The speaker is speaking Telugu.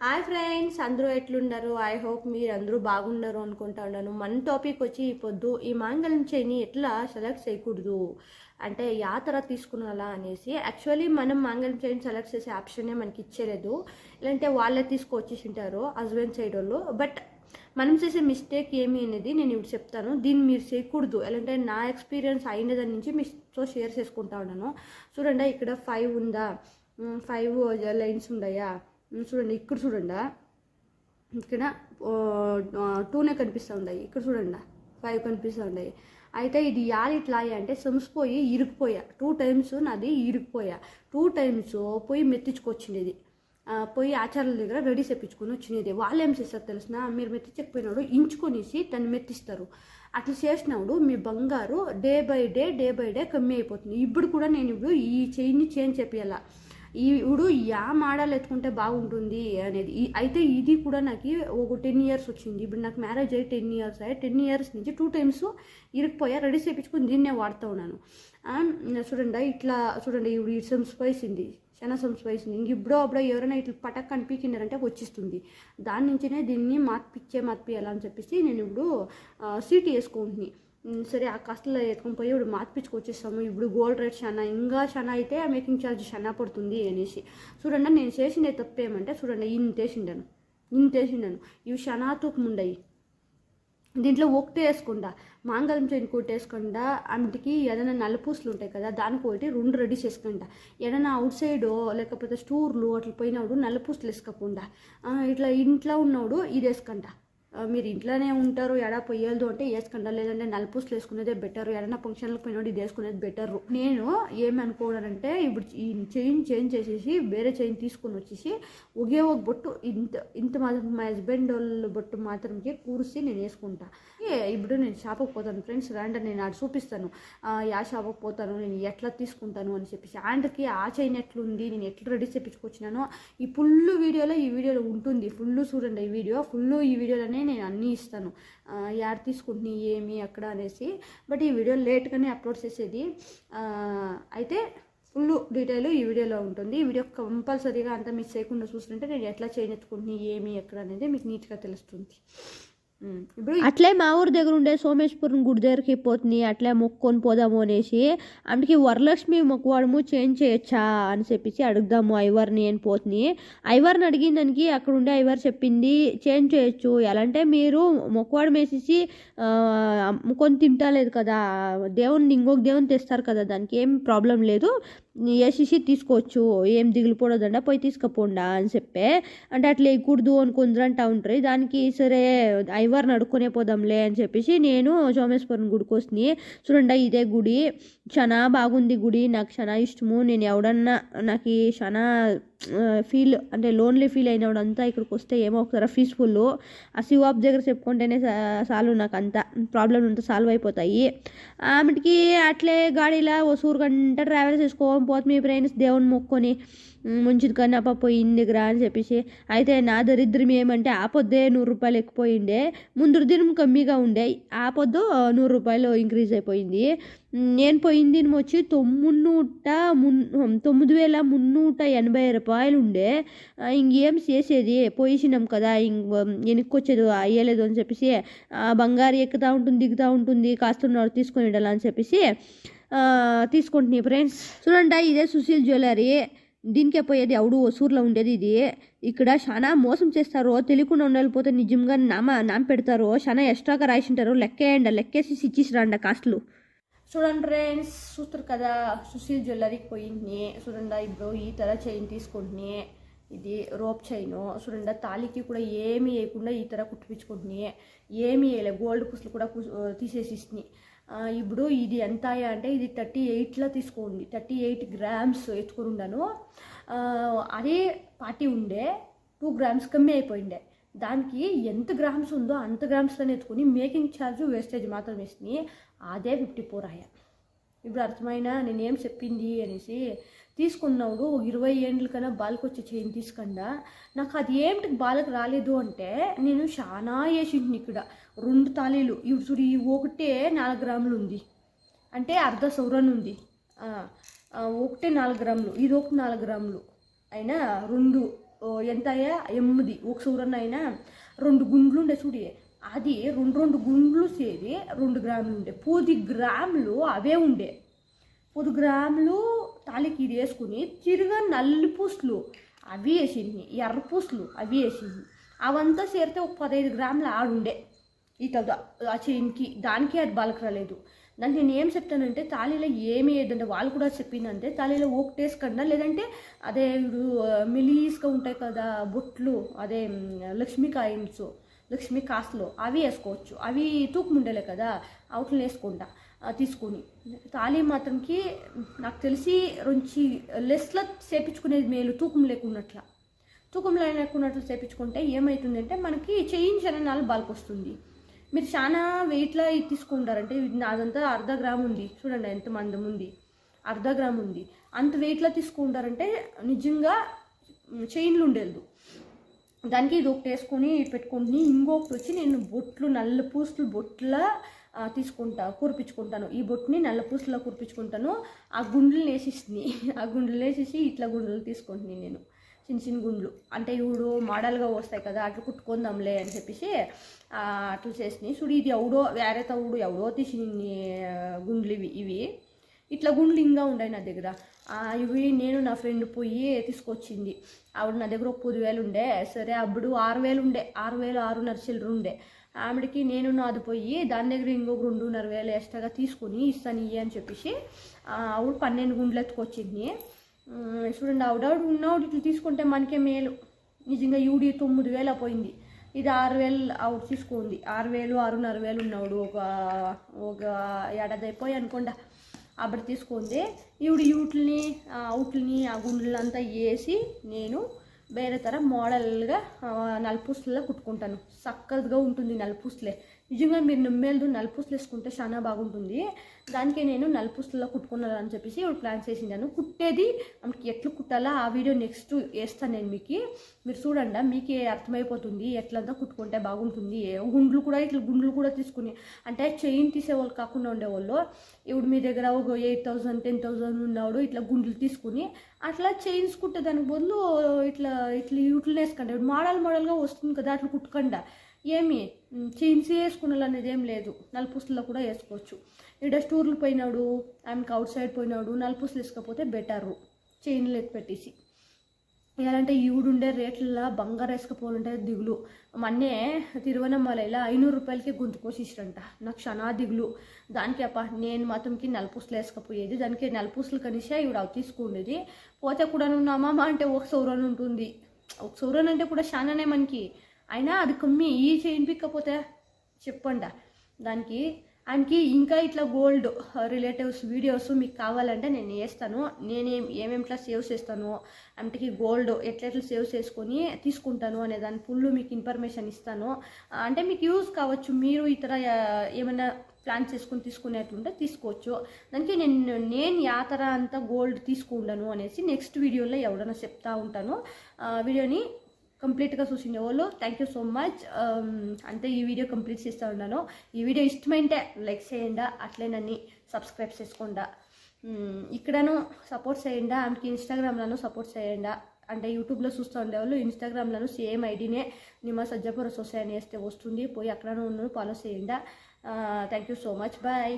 హాయ్ ఫ్రెండ్స్ అందరూ ఎట్లున్నారు ఐ హోప్ మీరు అందరూ బాగున్నారు అనుకుంటా ఉన్నాను. మన టాపిక్ వచ్చి ఈ పొద్దు ఈ మాంగళ్యం చైని ఎట్లా సెలెక్ట్ చేయకూడదు? అంటే యాతర తీసుకునాలా అనేసి. యాక్చువల్లీ మనం మాంగళ్యం చైన్ సెలెక్ట్ చేసే ఆప్షనే మనకి ఇచ్చేలేదు. లేదంటే వాళ్ళే తీసుకొచ్చేసి ఉంటారు హస్బెండ్ సైడ్ వాళ్ళు. బట్ మనం చేసే మిస్టేక్ ఏమి అనేది నేను ఇప్పుడు చెప్తాను. దీన్ని మీరు చేయకూడదు. ఎలా అంటే నా ఎక్స్పీరియన్స్ అయిన దాని నుంచి మీతో షేర్ చేసుకుంటా ఉన్నాను. చూడండి ఇక్కడ ఫైవ్ ఉందా? ఫైవ్ లైన్స్ ఉన్నాయా? చూడండి ఇక్కడ చూడండి? ఇక్కడ టూనే కనిపిస్తూ ఉన్నాయి. ఇక్కడ చూడండి? ఫైవ్ కనిపిస్తూ ఉన్నాయి. అయితే ఇది యాలి ఇట్లా అంటే సంసిపోయి ఇరుక్కుపోయా. టూ టైమ్స్ నాది ఇరుక్కుపోయా. టూ టైమ్స్ పోయి మెత్తించుకొచ్చిండేది పోయి ఆచార్యుల దగ్గర రెడీ చేపించుకొని వచ్చినది వాళ్ళు ఏం చేస్తారు తెలిసిన? మీరు మెత్తించకపోయినాడు ఇంచుకొనేసి దాన్ని మెత్తిస్తారు. అట్లా చేసినప్పుడు మీ బంగారు day by day day by day కమ్మి అయిపోతుంది. ఇప్పుడు కూడా నేను ఇప్పుడు ఈ చైన్ని చేంజ్ చేపియాల ఇప్పుడు యా మోడల్ ఎత్తుకుంటే బాగుంటుంది అనేది. అయితే ఇది కూడా నాకు ఒక టెన్ ఇయర్స్ వచ్చింది. ఇప్పుడు నాకు మ్యారేజ్ అయ్యి టెన్ ఇయర్స్ అయ్యి టెన్ ఇయర్స్ నుంచి టూ టైమ్స్ ఇరిగిపోయా రెడీ చేయించుకొని దీన్నే వాడుతూ ఉన్నాను. చూడండి ఇట్లా చూడండి ఇప్పుడు ఇటు సమ్ స్పైస్ ఉంది చాలా సమ్ స్పైస్ ఉంది. ఇంక ఇప్పుడో అప్పుడో ఎవరైనా ఇట్లా పటక్ కనిపించినారంటే వచ్చిస్తుంది. దాని నుంచినే దీన్ని మార్పిచ్చే మార్పియాలని చెప్పేసి నేను ఇప్పుడు సీటీ వేసుకుంటున్నాను. సరే ఆ కష్టంలో ఎత్తుకొని పోయి ఇప్పుడు మార్పించుకు వచ్చేస్తాము ఇప్పుడు గోల్డ్ రేట్ చాలా ఇంకా చాలా అయితే ఆ మేకింగ్ ఛార్జ్ చాలా పడుతుంది అనేసి. చూడండి నేను చేసిండే తప్పు ఏమంటే చూడండి ఇంత వేసిండాను ఇంత వేసిండాను. ఇవి చాలా తూకం దీంట్లో ఒకటే వేసుకుంటా మాంగళం చైన్ కోటి వేసుకుంటా ఆమెకి ఏదైనా నల్లపూసలు ఉంటాయి కదా దానికి ఒకటి రెండు రెడీ చేసుకుంటా ఏదైనా అవుట్ సైడ్ లేకపోతే స్టూర్లు అట్లా పోయినప్పుడు నల్లపూసలు వేసుకోకుండా ఇట్లా ఇంట్లో ఉన్నప్పుడు ఇది వేసుకుంటా. మీరు ఇంట్లోనే ఉంటారు ఎడా పొయ్యలేదు అంటే వేసుకుంటా లేదంటే నలుపూసులు వేసుకునేదే బెటర్ ఎడన్నా ఫంక్షన్లకు పోయినప్పుడు ఇది వేసుకునేది బెటర్ నేను ఏమనుకోవడానంటే ఇప్పుడు ఈ చైన్ చేంజ్ చేసేసి వేరే చైన్ తీసుకొని వచ్చేసి ఒకే ఒక బొట్టు ఇంత ఇంత మాత్రం మా హస్బెండ్ వాళ్ళ బొట్టు మాత్రంకి కూర్చి నేను వేసుకుంటా. ఏ, ఇప్పుడు నేను షాప్కి పోతాను ఫ్రెండ్స్ రండి నేను ఆడ చూపిస్తాను. యా షాప్కి పోతాను నేను ఎట్లా తీసుకుంటాను అని చెప్పేసి. ఆండ్కి ఆ చైన్ ఎట్లుంది నేను ఎట్లా రెడీ చేపించుకొచ్చినానో ఈ ఫుల్ వీడియోలో ఈ వీడియోలో ఉంటుంది. ఫుల్ చూడండి ఈ వీడియో. ఫుల్ ఈ వీడియోలోనే నేను అన్నీ ఇస్తాను. యాడ్ తీసుకుంటున్నాయి ఏమి అక్కడ అనేసి. బట్ ఈ వీడియో లేట్గానే అప్లోడ్ చేసేది. అయితే ఫుల్ డీటెయిల్ ఈ వీడియోలో ఉంటుంది. ఈ వీడియో కంపల్సరీగా అంతా మిస్ చేయకుండా చూస్తుంటే నేను ఎట్లా చేయనెత్తుకుంటున్నాయి ఏమి ఎక్కడ అనేది మీకు నీట్గా తెలుస్తుంది. అట్లే మా ఊరి దగ్గర ఉండే సోమేశ్వరం గుడి దగ్గరికి పోతుంది అట్లే మొక్కొని పోదాము అనేసి ఆమెకి వరలక్ష్మి మొక్కువాడము చేంజ్ చేయొచ్చా అని చెప్పేసి అడుగుదాము ఐవర్ని అని పోతుంది ఐవర్ని అడిగిందానికి అక్కడ ఉండే ఐవర్ చెప్పింది చేంజ్ చేయొచ్చు. ఎలా అంటే మీరు మొక్కువాడు వేసేసి ఆ, అమ్ముకొని తింటలేదు కదా. దేవుని ఇంకొక దేవుని తెస్తారు కదా దానికి ఏం ప్రాబ్లం లేదు. వేసేసి తీసుకోవచ్చు ఏం దిగులు పోయి తీసుకుపోండా అని చెప్పే. అంటే అట్లా వేయకూడదు అనుకుందరు అంటా ఉంటారు దానికి సరే ఐవర్ నడుక్కునే పోదాంలే అని చెప్పేసి నేను సోమేశ్వరం గుడికి వస్తుంది చూడండి ఇదే గుడి. చాలా బాగుంది గుడి. నాకు చాలా ఇష్టము. నేను ఎవడన్నా నాకు ఈ చాలా ఫీల్ అంటే లోన్లీ ఫీల్ అయినప్పుడంతా ఇక్కడికి వస్తే ఏమో ఒకసారి పీస్ఫుల్ ఆ శివాబ్ దగ్గర చెప్పుకుంటేనే సాల్వ్ నాకు అంతా ప్రాబ్లం అంతా సాల్వ్ అయిపోతాయి. ఆమెకి అట్లే గాడిలా ఓ సూరు గంట ట్రావెల్ చేసుకోవడం పోతే మీ ఫ్రెండ్స్ దేవుని మొక్కొని "ఉమ్, మంచిది పోయింది దగ్గర అని చెప్పేసి. అయితే నా దరిద్రం ఏమంటే ఆ పొద్దే నూరు రూపాయలు ఎక్కుపోయిండే ముందు దినం కమ్మిగా ఉండే. ఆ పొద్దు నూరు రూపాయలు ఇంక్రీజ్ అయిపోయింది. నేను పోయిన దినం వచ్చి తొమ్మిదినూట మున్ తొమ్మిది వేల మున్నూట ఎనభై రూపాయలు ఉండే. ఇంకేం చేసేది? పోయిసినాం కదా ఇంక వెనక్కొచ్చేది అయ్యలేదు అని చెప్పేసి. బంగారు ఎక్కుతా ఉంటుంది దిగుతూ ఉంటుంది కాస్తున్నారు తీసుకొని ఉండాలి అని చెప్పేసి తీసుకుంటున్నాయి ఫ్రెండ్స్ చూడండి ఇదే సుశీల్ జ్యువెలరీ దీనికే పోయేది అవుడు ఒసూరులో ఉండేది ఇది. ఇక్కడ చాలా మోసం చేస్తారో తెలియకుండా ఉండలేకపోతే నిజంగా నామ నామ పెడతారు చాలా ఎక్స్ట్రాగా రాసింటారు లెక్కేయండి లెక్కేసి ఇచ్చేసి కాస్ట్లు. చూడండి ఫ్రెండ్స్ చూస్తారు కదా సుశీల్ జ్యువెలరీకి పోయింది. చూడండి ఇప్పుడు ఈ తర చైన్ తీసుకుంటుని ఇది రోప్ చైన్. చూడండి తాళికి కూడా ఏమీ వేయకుండా ఈ తర కుట్టిపించుకుంటున్నాయి ఏమీ వేయలే గోల్డ్ పుసులు కూడా తీసేసి ఇస్తున్నాయి ఇప్పుడు ఇది ఎంత అంటే ఇది థర్టీ ఎయిట్లో తీసుకోండి. థర్టీ ఎయిట్ గ్రామ్స్ ఎత్తుకొని ఉండను. అదే పార్టీ ఉండే టూ గ్రామ్స్ కమ్మి అయిపోయిండే. దానికి ఎంత గ్రామ్స్ ఉందో అంత గ్రామ్స్లోనే ఎత్తుకొని మేకింగ్ ఛార్జ్ వేస్టేజ్ మాత్రం వేసి అదే ఫిఫ్టీ ఫోర్ అయ్యా. ఇప్పుడు అర్థమైనా నేనేం చెప్పింది అనేసి తీసుకున్నాడు ఒక ఇరవై ఏండ్ల కన్నా బాలకు వచ్చే చైన్ తీసుకుండా. నాకు అది ఏమిటి బాలకు రాలేదు అంటే నేను చాలా వేసింటిని ఇక్కడ. రెండు తాళీలు. ఇప్పుడు చూడు ఈ ఒకటే నాలుగు గ్రాములు ఉంది. అంటే అర్ధ సౌరన్ ఉంది. ఒకటే నాలుగు గ్రాములు. ఇది ఒక నాలుగు గ్రాములు. అయినా రెండు ఓ, ఎంత అయ్యా ఎనిమిది. ఒక సూరన్న అయినా రెండు గుండ్లు ఉండే చూడి. అది రెండు రెండు గుండ్లు సేరి రెండు గ్రాములు ఉండే. పది గ్రాములు అవే ఉండే. పది గ్రాములు తాలికి ఇది వేసుకుని తిరిగా నల్లి పూసలు అవి వేసింది ఎర్ర పూసలు అవి వేసింది. అవంతా చేరితే ఒక పదహైదు గ్రాములు ఆడుండే. ఈ ఆ చైన్కి దానికి అది బలకరాలేదు దానికి నేను ఏం చెప్తానంటే తాళీలో ఏమి ఏదంటే వాళ్ళు కూడా చెప్పిందంటే తాళీలో ఓక్టేసుకన్నా లేదంటే అదే ఇప్పుడు మిలీస్గా ఉంటాయి కదా బొట్లు అదే లక్ష్మీ కాయిన్స్ లక్ష్మీ కాసులు అవి వేసుకోవచ్చు. అవి తూకం ఉండేలే కదా అవుట్లను వేసుకుంటా తీసుకొని. తాళి తాళీ మాత్రంకి నాకు తెలిసి రుంచి లెస్లో చేపించుకునేది మేలు తూకం లేకున్నట్ల. తూకంలో లేకున్నట్లు చేపించుకుంటే ఏమవుతుందంటే మనకి చేయించిన నాలుగు బాల్కి వస్తుంది. మీరు చాలా వెయిట్లో తీసుకుంటారంటే నాదంతా అర్ధ గ్రామ్ ఉంది. చూడండి ఎంత మందం ఉంది. అర్ధ గ్రామ్ ఉంది. అంత వెయిట్లో తీసుకుంటారంటే నిజంగా చైన్లు ఉండేది దానికి ఇది ఒకటి వేసుకొని పెట్టుకుంటుని ఇంకొకటి వచ్చి నేను బొట్లు నల్ల పూసలు బొట్ల తీసుకుంటా కురిపించుకుంటాను. ఈ బొట్టుని నల్ల పూసలో కురిపించుకుంటాను. ఆ గుండ్లు వేసేసింది ఆ గుండ్లు వేసేసి ఇట్లా గుండ్లు తీసుకుంటున్నాను నేను. చిన్న చిన్న గుండ్లు. అంటే ఇప్పుడు మోడల్గా వస్తాయి కదా అట్లా కుట్టుకుందాంలే అని చెప్పేసి అట్లా చేసినాయి చూడు ఇది ఎవడో వేరే తవుడు ఎవడో తీసి గుండ్లు ఇవి ఇవి. ఇట్లా గుండ్లు ఇంకా ఉన్నాయి నా దగ్గర. ఇవి నేను నా ఫ్రెండ్ పోయి తీసుకొచ్చింది. ఆవిడ నా దగ్గర ఒక పదివేలు ఉండే. సరే అప్పుడు ఆరు వేలు ఉండే. ఆరు వేలు ఆరున్నర చిల్లర ఉండే. ఆవిడకి నేను నాది పోయి దాని దగ్గర ఇంకొక రెండున్నర వేలు ఎక్స్ట్రాగా తీసుకొని ఇస్తాను ఇయ్యి అని చెప్పేసి ఆవిడ పన్నెండు గుండ్లు ఎత్తుకొచ్చింది. చూడండి ఆవిడ ఉన్నవాడు ఇట్లా తీసుకుంటే మనకే మేలు. నిజంగా యూడి తొమ్మిది వేలు పోయింది. ఇది ఆరు వేలు ఆవిడ తీసుకుంది. ఆరు వేలు ఆరున్నర వేలు ఉన్నవాడు ఒక ఒక ఏడాది అయిపోయి అనుకుండా. అప్పుడు తీసుకుంది. ఈవిడ యూట్లని అవుట్లని ఆ గుండెలంతా వేసి నేను వేరే తర మోడల్గా నలుపూసలలో కుట్టుకుంటాను. చక్కగా ఉంటుంది నలుపూసలే. నిజంగా మీరు నిమ్మేళ్ళు నలుపూసలు వేసుకుంటే చాలా బాగుంటుంది. దానికి నేను నలుపూసలలో కుట్టుకున్నాను అని చెప్పేసి ఇప్పుడు ప్లాన్ చేసిండాను. కుట్టేది మనకి ఎట్లా కుట్టాలా? ఆ వీడియో నెక్స్ట్ వేస్తాను నేను మీకు. మీరు చూడండి మీకే అర్థమైపోతుంది ఎట్లంతా కుట్టుకుంటే బాగుంటుంది. గుండ్లు కూడా ఇట్లా గుండ్లు కూడా తీసుకుని అంటే చైన్ తీసేవాళ్ళు కాకుండా ఉండేవాళ్ళు. ఇప్పుడు మీ దగ్గర ఒక ఎయిట్ థౌసండ్ టెన్ థౌసండ్ ఉన్నవాడు ఇట్లా గుండ్లు తీసుకుని అట్లా చైన్స్ కుట్టేదానికి బదులు ఇట్లా ఇట్లా ఇట్లా వేసుకోండి మోడల్ మోడల్గా వస్తుంది కదా అట్లా కుట్టుకండా. ఏమి? చైన్స్ అనేది ఏం లేదు. నలుపుస్తుల్లో కూడా వేసుకోవచ్చు. ఇక్కడ స్టూర్లు పోయినాడు ఆమెకి అవుట్ సైడ్ పోయినాడు నలుపుస్తులు వేసుకపోతే బెటరు. చైన్లు ఎత్తి పెట్టేసి. ఎలాంటే ఈవిడుండే రేట్లలో బంగారు వేసుకపోవాలంటే దిగులు. మొన్నే తిరువనమలైలో ఐనూరు రూపాయలకి గొంతు కోసిస్తారంట నాకు క్షణా దిగులు. దానికి అప్ప నేను మాత్రంకి నలుపూసలు వేసుకపోయేది. దానికి నలుపూసలు కనీసే ఈవిడ తీసుకుండేది. పోతే కూడా నువ్వు అమ్మమ్మ అంటే ఒక సౌరన్ ఉంటుంది. ఒక సౌరన్ అంటే కూడా చాలానే మనకి అయినా అది కమ్మి ఈ చైన్ పిక్కపోతే చెప్పండి. దానికి ఆయనకి ఇంకా ఇట్లా గోల్డ్ రిలేటివ్స్ వీడియోస్ మీకు కావాలంటే నేను వేస్తాను. నేనేం ఏమేమిట్లా సేవ్ చేస్తాను ఆమెకి గోల్డ్ ఎట్లా ఎట్లా సేవ్ చేసుకొని తీసుకుంటాను అనే దాని ఫుల్ మీకు ఇన్ఫర్మేషన్ ఇస్తాను. అంటే మీకు యూజ్ కావచ్చు మీరు ఇతర ఏమైనా ప్లాన్ చేసుకుని తీసుకునేట్లుంటే తీసుకోవచ్చు. దానికి నేను నేను యాతర అంతా గోల్డ్ తీసుకుంటాను అనేసి నెక్స్ట్ వీడియోలో ఎవడన్నా చెప్తా ఉంటాను. వీడియోని కంప్లీట్గా చూసిండే వాళ్ళు. థ్యాంక్ యూ సో మచ్ అంతే ఈ వీడియో కంప్లీట్ చేస్తూ ఉన్నాను. ఈ వీడియో ఇష్టమైంటే లైక్ చేయండి అట్లే నన్ను సబ్స్క్రైబ్ చేసుకోండి. Hmm, ఇక్కడను సపోర్ట్ చేయండి ఆమెకి ఇన్స్టాగ్రామ్లను సపోర్ట్ చేయండి. అంటే యూట్యూబ్లో చూస్తూ ఉండేవాళ్ళు ఇన్స్టాగ్రామ్లను సేమ్ ఐడినే నిమ్మ సజ్జపుర సొసైటీ వేస్తే వస్తుంది. పోయి అక్కడ ఉన్న ఫాలో చేయండి. Thank you so much bye